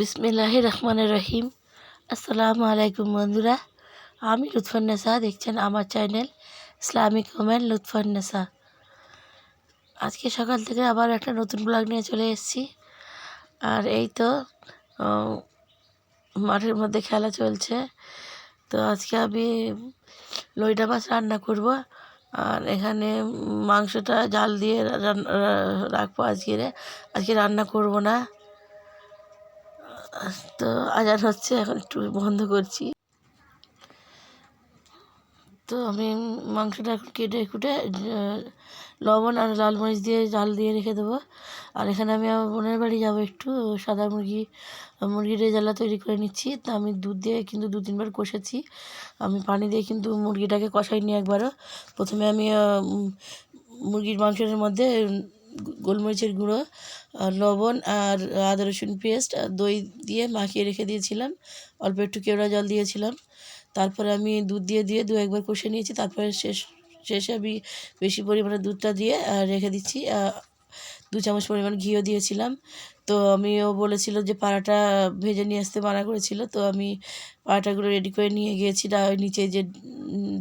বিসমিল্লাহ রহমান রহিম আসসালামু আলাইকুম বন্ধুরা, আমি লুৎফন্নেসা, দেখছেন আমার চ্যানেল ইসলামিক ওমেন লুৎফন্নেসা। আজকে সকাল থেকে আবার একটা নতুন ব্লগ নিয়ে চলে এসেছি। আর এই তো মাঠের মধ্যে খেলা চলছে। তো আজকে আমি লইটা মাছ রান্না করব। আর এখানে মাংসটা জাল দিয়ে রাখব আজকে আজকে রান্না করব না। তো আজান হচ্ছে, এখন একটু বন্ধ করছি। তো আমি মাংসটা এখন কেটে কুটে লবণ আর লাল মরিচ দিয়ে জাল দিয়ে রেখে দেবো। আর এখানে আমি আমার বোনের বাড়ি যাব একটু সাদা মুরগি, মুরগির রেজালা তৈরি করে নিচ্ছি। তা আমি দুধ দিয়ে কিন্তু দু তিনবার কষেছি। আমি পানি দিয়ে কিন্তু মুরগিটাকে কষাইনি একবারও। প্রথমে আমি মুরগির মাংসের মধ্যে গোলমরিচের গুঁড়ো লবণ আর আদা, রসুন পেস্ট আর দই দিয়ে মাখিয়ে রেখে দিয়েছিলাম। অল্প একটু কেওড়া জল দিয়েছিলাম। তারপরে আমি দুধ দিয়ে দিয়ে দু একবার কষে নিয়েছি। তারপরে শেষ, শেষে আমি বেশি পরিমাণে দুধটা দিয়ে রেখে দিচ্ছি। দু চামচ পরিমাণ ঘিও দিয়েছিলাম। তো আমি ও বলেছিল যে পাড়াটা ভেজে নিয়ে আসতে মানা করেছিল। তো আমি পাড়াটাগুলো রেডি করে নিয়ে গিয়েছি। ডা- নিচে যে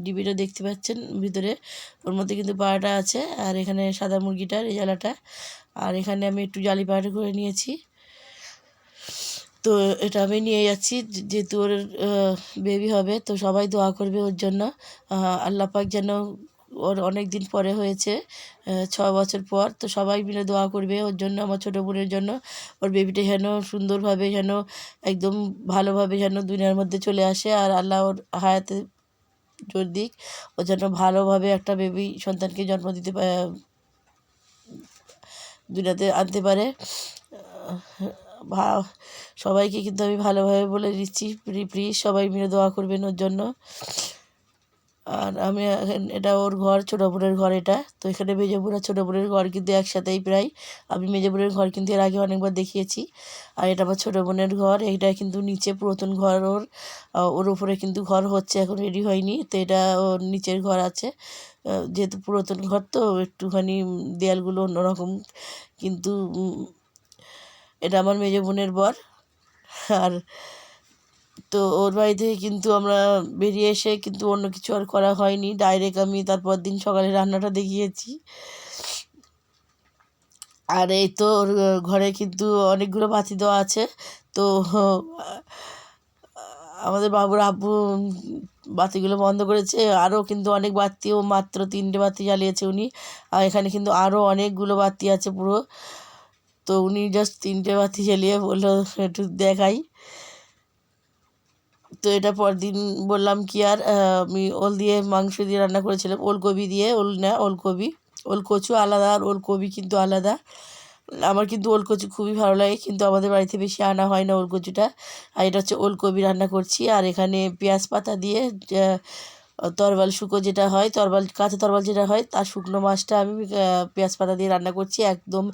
ডিবিটা দেখতে পাচ্ছেন ভিতরে ওর মধ্যে কিন্তু পাড়াটা আছে। আর এখানে সাদা মুরগিটা রেজালাটা। আর এখানে আমি একটু জালি পাউডার করে নিয়েছি। তো এটা আমি নিয়ে যাচ্ছি। যেহেতু ওর বেবি হবে তো সবাই দোয়া করবে ওর জন্য। আহ, আল্লাহ পাক যেন ওর অনেক দিন পরে হয়েছে ছ বছর পর। তো সবাই মিলে দোয়া করবে ওর জন্য, আমার ছোটো বোনের জন্য। ওর বেবিটা যেন সুন্দরভাবে যেন একদম ভালোভাবে যেন দুনিয়ার মধ্যে চলে আসে। আর আল্লাহ ওর হায়াতে জোর দিক। ও যেন ভালোভাবে একটা বেবি সন্তানকে জন্ম দিতে দুনিয়াতে আনতে পারে। সবাইকে কিন্তু আমি ভালোভাবে বলে দিচ্ছি। প্লিজ সবাই মিলে দোয়া করবেন ওর জন্য। আর আমি, এটা ওর ঘর ছোটো বোনের ঘর এটা। তো এখানে মেজো বোন আর ছোটো বোনের ঘর কিন্তু একসাথেই প্রায়। আমি মেজো বোনের ঘর কিন্তু এর আগে অনেকবার দেখিয়েছি। আর এটা আমার ছোটো বোনের ঘর। এটা কিন্তু নিচে পুরাতন ঘর ওর। ওর উপরে কিন্তু ঘর হচ্ছে, এখন রেডি হয়নি। তো এটা ওর নিচের ঘর আছে। যেহেতু পুরাতন ঘর, তো একটুখানি দেয়ালগুলো অন্যরকম। কিন্তু এটা আমার মেজো বোনের বর। আর তো ওর বাড়ি থেকে কিন্তু আমরা বেরিয়ে এসে কিন্তু অন্য কিছু আর করা হয়নি। ডাইরেক্ট আমি তারপর দিন সকালে রান্নাটা দেখিয়েছি। আর এই তো ওর ঘরে কিন্তু অনেকগুলো বাতি দেওয়া আছে। তো আমাদের বাবুর আব্বু বাতিগুলো বন্ধ করেছে। আরও কিন্তু অনেক বাতি ও মাত্র তিনটে বাতি জ্বালিয়েছে উনি। আর এখানে কিন্তু আরও অনেকগুলো বাতি আছে পুরো। তো উনি জাস্ট তিনটে বাতি জ্বালিয়ে বলল, একটু দেখাই। তো এটা পর দিন বললাম কি আর আমি ওল দিয়ে মাংস দিয়ে রান্না করেছিলাম, ওলকপি দিয়ে, ওল না, ওলকপি, ওলকচু আলাদা আর ওলকপি কিন্তু আলাদা। আমার কিন্তু ওলকচু খুবই ভালো লাগে, কিন্তু আমাদের বাড়িতে বেশি আনা হয় না ওলকচুটা। আর এটা হচ্ছে ওলকপি রান্না করছি, আর এখানে পেঁয়াজ পাতা দিয়ে তরবাল শুকো যেটা হয়, তরবাল, কাঁচা তরবাল যেটা হয়, তার শুকনো মাছটা আমি পেঁয়াজ পাতা দিয়ে রান্না করছি। একদম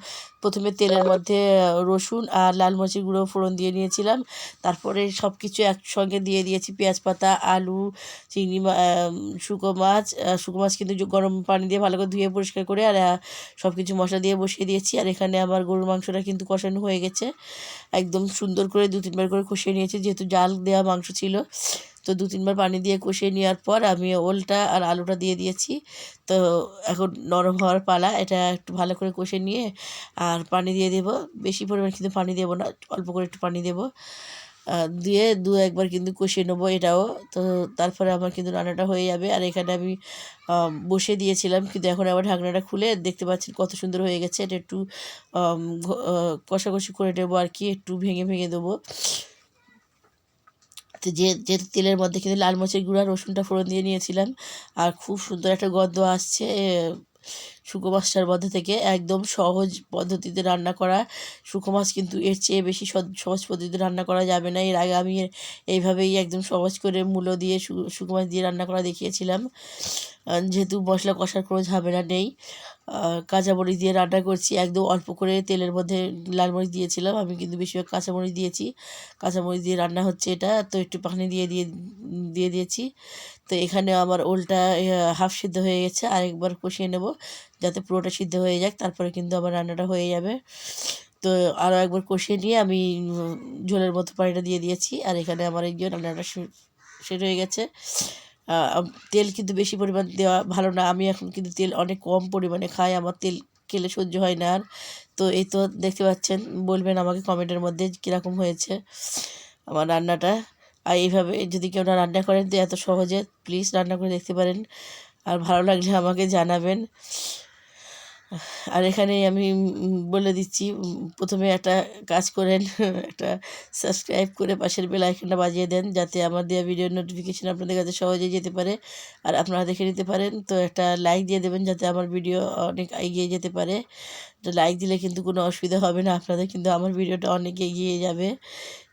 প্রথমে তেলের মধ্যে রসুন আর লাল মরিচের গুঁড়ো ফোড়ন দিয়ে নিয়েছিলাম। তারপরে সব কিছু একসঙ্গে দিয়ে দিয়েছি পেঁয়াজ পাতা, আলু, চিংড়ি শুকো মাছ। শুকো মাছ কিন্তু গরম পানি দিয়ে ভালো করে ধুয়ে পরিষ্কার করে আর সব কিছু মশলা দিয়ে বসিয়ে দিয়েছি। আর এখানে আমার গরুর মাংসটা কিন্তু কষানো হয়ে গেছে। একদম সুন্দর করে দু তিনবার করে কষিয়ে নিয়েছি, যেহেতু জাল দেওয়া মাংস ছিল। তো দু তিনবার পানি দিয়ে কষিয়ে নেওয়ার পর আমি ওলটা আর আলুটা দিয়ে দিয়েছি। তো এখন নরম হওয়ার পালা, এটা একটু ভালো করে কষে নিয়ে আর পানি দিয়ে দেবো। বেশি পরিমাণ কিন্তু পানি দেবো না, অল্প করে একটু পানি দেবো। দিয়ে দু একবার কিন্তু কষিয়ে নেব এটাও। তো তারপরে আমার কিন্তু রান্নাটা হয়ে যাবে। আর এখানে আমি বসে দিয়েছিলাম, কিন্তু এখন আবার ঢাকনাটা খুলে দেখতে পাচ্ছেন কত সুন্দর হয়ে গেছে। এটা একটু কষাকষি করে নেব আর কি, একটু ভেঙে ভেঙে দেবো। তো যে যে তেলের মধ্যে কিন্তু লাল মরিচের গুঁড়া, রসুনটা ফোড়ন দিয়ে নিয়েছিলাম। আর খুব সুন্দর একটা গন্ধ আসছে শুকো মাছটার মধ্যে থেকে। একদম সহজ পদ্ধতিতে রান্না করা। শুকো মাছ কিন্তু এর চেয়ে বেশি সহজ পদ্ধতিতে রান্না করা যাবে না। এর আগে আমি এইভাবেই একদম সহজ করে মূলো দিয়ে শুকো মাছ দিয়ে রান্না করা দেখিয়েছিলাম। যেহেতু মশলা কষার কোনো ঝামেলা নেই কাঁচামরিচ দিয়ে রান্না করছি। একদম অল্প করে তেলের মধ্যে লাল মরিচ দিয়েছিলাম, আমি কিন্তু বেশিরভাগ কাঁচামরিচ দিয়েছি। কাঁচামরিচ দিয়ে রান্না হচ্ছে এটা, তো একটু পানি দিয়ে দিয়ে দিয়ে দিয়েছি। তো এখানে আমার ওলটা হাফ সিদ্ধ হয়ে গেছে, আরেকবার কষিয়ে নেব যাতে পুরোটা সিদ্ধ হয়ে যাক, তারপরে কিন্তু আমার রান্নাটা হয়ে যাবে। তো আরও একবার কষিয়ে নিয়ে আমি ঝোলের মতো পানিটা দিয়ে দিয়েছি। আর এখানে আমার এই রান্নাটা শেষ হয়ে গেছে। তেল কিন্তু বেশি পরিমাণ দেওয়া ভালো না। আমি এখন কিন্তু তেল অনেক কম পরিমাণে খাই, আমার তেল খেলে সহ্য হয় না আর। তো এই তো দেখতে পাচ্ছেন, বলবেন আমাকে কমেন্টের মধ্যে কীরকম হয়েছে আমার রান্নাটা। আর এইভাবে যদি কেউ না রান্না করেন তো এত সহজে, প্লিজ রান্না করে দেখতে পারেন। আর ভালো লাগলে আমাকে জানাবেন। আর এখানে আমি বলে দিচ্ছি প্রথমে একটা কাজ করেন, একটা সাবস্ক্রাইব করে পাশের বেল আইকনটা বাজিয়ে দেন, যাতে আমার দেওয়া ভিডিওর নোটিফিকেশান আপনাদের কাছে সহজেই যেতে পারে আর আপনারা দেখে নিতে পারেন। তো একটা লাইক দিয়ে দেবেন, যাতে আমার ভিডিও অনেক এগিয়ে যেতে পারে। তো লাইক দিলে কিন্তু কোনো অসুবিধা হবে না আপনাদের, কিন্তু আমার ভিডিওটা অনেক এগিয়ে যাবে।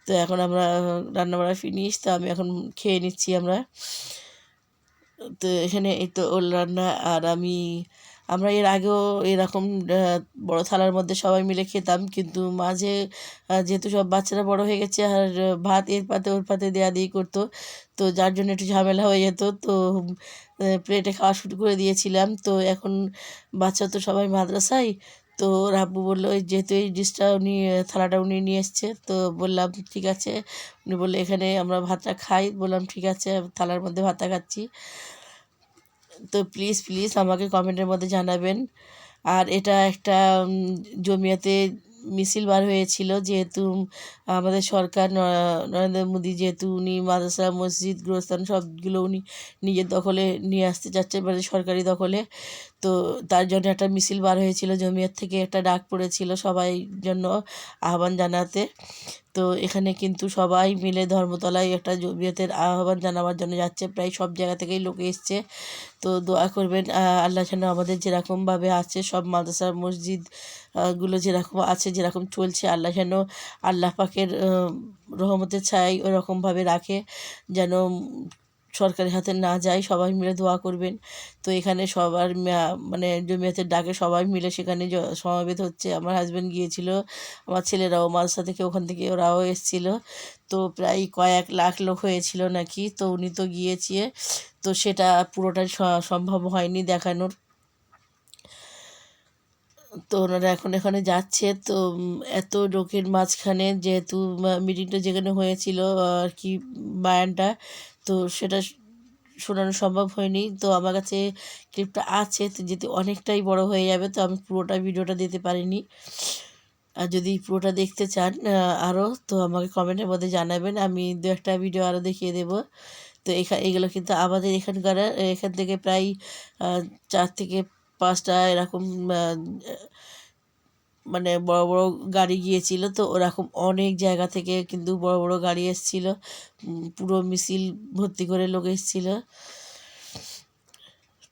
তো এখন আমরা রান্না বাড়া ফিনিশ তো আমি এখন খেয়ে নিচ্ছি আমরা। তো এখানে এই তো ওল রান্না, আর আমি আমরা এর আগেও এরকম বড় থালার মধ্যে সবাই মিলে খেতাম, কিন্তু মাঝে যেহেতু সব বাচ্চারা বড় হয়ে গেছে, আর ভাত এর পাতে ওর পাতে দেয়া দিয়ে করতো, তো যার জন্য একটু ঝামেলা হয়ে যেত, তো প্লেটে খাওয়া শুরু করে দিয়েছিলাম, তো এখন বাচ্চা তো সবাই মাদ্রাসায়, তো রাব্বু বলল, "ওই যেহেতু এই ডিশটা উনি থালাটা উনি নিয়ে এসছে, তো বললাম, ঠিক আছে। উনি বললে, এখানে আমরা ভাতটা খাই। বললাম, ঠিক আছে, থালার মধ্যে ভাতটা খাচ্ছি। তো প্লিজ প্লিজ আমাকে কমেন্টের মধ্যে জানাবেন। আর এটা একটা জমিয়াতে মিছিল বার হয়েছিল যেহেতু আমাদের সরকার নরেন্দ্র মোদী যেহেতু উনি মাদ্রাসা, মসজিদ, গোরস্থান সবগুলো উনি নিজের দখলে নিয়ে আসতে চাচ্ছে মানে সরকারি দখলে। তো তার জন্য একটা মিছিল বার হয়েছিল, জমিয়ার থেকে একটা ডাক পড়েছিল সবাই জন্য আহ্বান জানাতে। তো এখানে কিন্তু সবাই মিলে ধর্মতলায় একটা জমিয়তের আহ্বান জানাবার জন্য যাচ্ছে। প্রায় সব জায়গা থেকেই লোকে এসছে। তো দোয়া করবেন আল্লাহ যেন আমাদের যেরকমভাবে আছে, সব মাদ্রাসা, মসজিদগুলো যেরকম আছে, যেরকম চলছে, আল্লাহ যেন আল্লাহ পাকের রহমতের ছায় ওরকমভাবে রাখে, যেন সরকারের হাতে না যায় সবাই মিলে দোয়া করবেন। তো এখানে সবার মানে জমিয়তের ডাকে সবাই মিলে সেখানে সমাবেত হচ্ছে। আমার হাজব্যান্ড গিয়েছিল, আমার ছেলেরাও মাদ্রাসা থেকে ওখান থেকে ওরাও এসেছিল। তো প্রায় কয়েক লাখ লোক হয়েছিল নাকি, তো উনি তো গিয়েছে। তো সেটা পুরোটাই সম্ভব হয়নি দেখানোর। তো ওনারা এখন এখানে যাচ্ছে। তো এত লোকের মাঝখানে যেহেতু মিটিংটা যেখানে হয়েছিল আর কি বায়ানটা তো সেটা শোনানো সম্ভব হয়নি। তো আমার কাছে ক্লিপটা আছে, তো যেহেতু অনেকটাই বড় হয়ে যাবে, তো আমি পুরোটা ভিডিওটা দিতে পারিনি। আর যদি পুরোটা দেখতে চান আরও তো আমাকে কমেন্টের মধ্যে জানাবেন, আমি দু একটা ভিডিও আরও দেখিয়ে দেবো। তো এখানে এগুলো কিন্তু আমাদের এখানকার, এখান থেকে প্রায় চার থেকে পাঁচটা এরকম মানে বড় বড় গাড়ি গিয়েছিল তো ওরকম অনেক জায়গা থেকে কিন্তু বড় বড় গাড়ি এসেছিল। পুরো মিছিল ভর্তি করে লোক এসেছিল।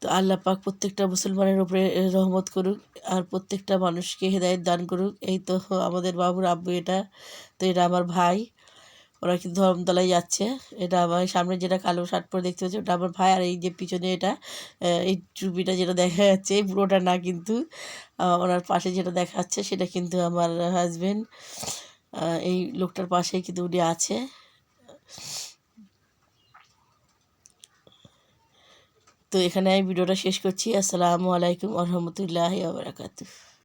তো আল্লাহ পাক প্রত্যেকটা মুসলমানের উপরে রহমত করুক আর প্রত্যেকটা মানুষকে হেদায়ত দান করুক। এই তো আমাদের বাবুর আব্বু এটা, তো এটা আমার ভাই। ওরা কিন্তু ধর্মতলায় যাচ্ছে। এটা আমার সামনে যেটা কালো শার্ট পরে দেখতে পাচ্ছি, ওটা আমার ভাই, আর এই যে পিছনে এটা এই টুপিটা যেটা দেখা যাচ্ছে, এই পুরোটা না কিন্তু ওনার পাশে যেটা দেখা যাচ্ছে সেটা কিন্তু আমার হাজবেন্ড এই লোকটার পাশেই কিন্তু উনি আছে। তো এখানে আমি ভিডিওটা শেষ করছি। আসসালামু আলাইকুম আ রহমতুল্লাহি আবরাকাতু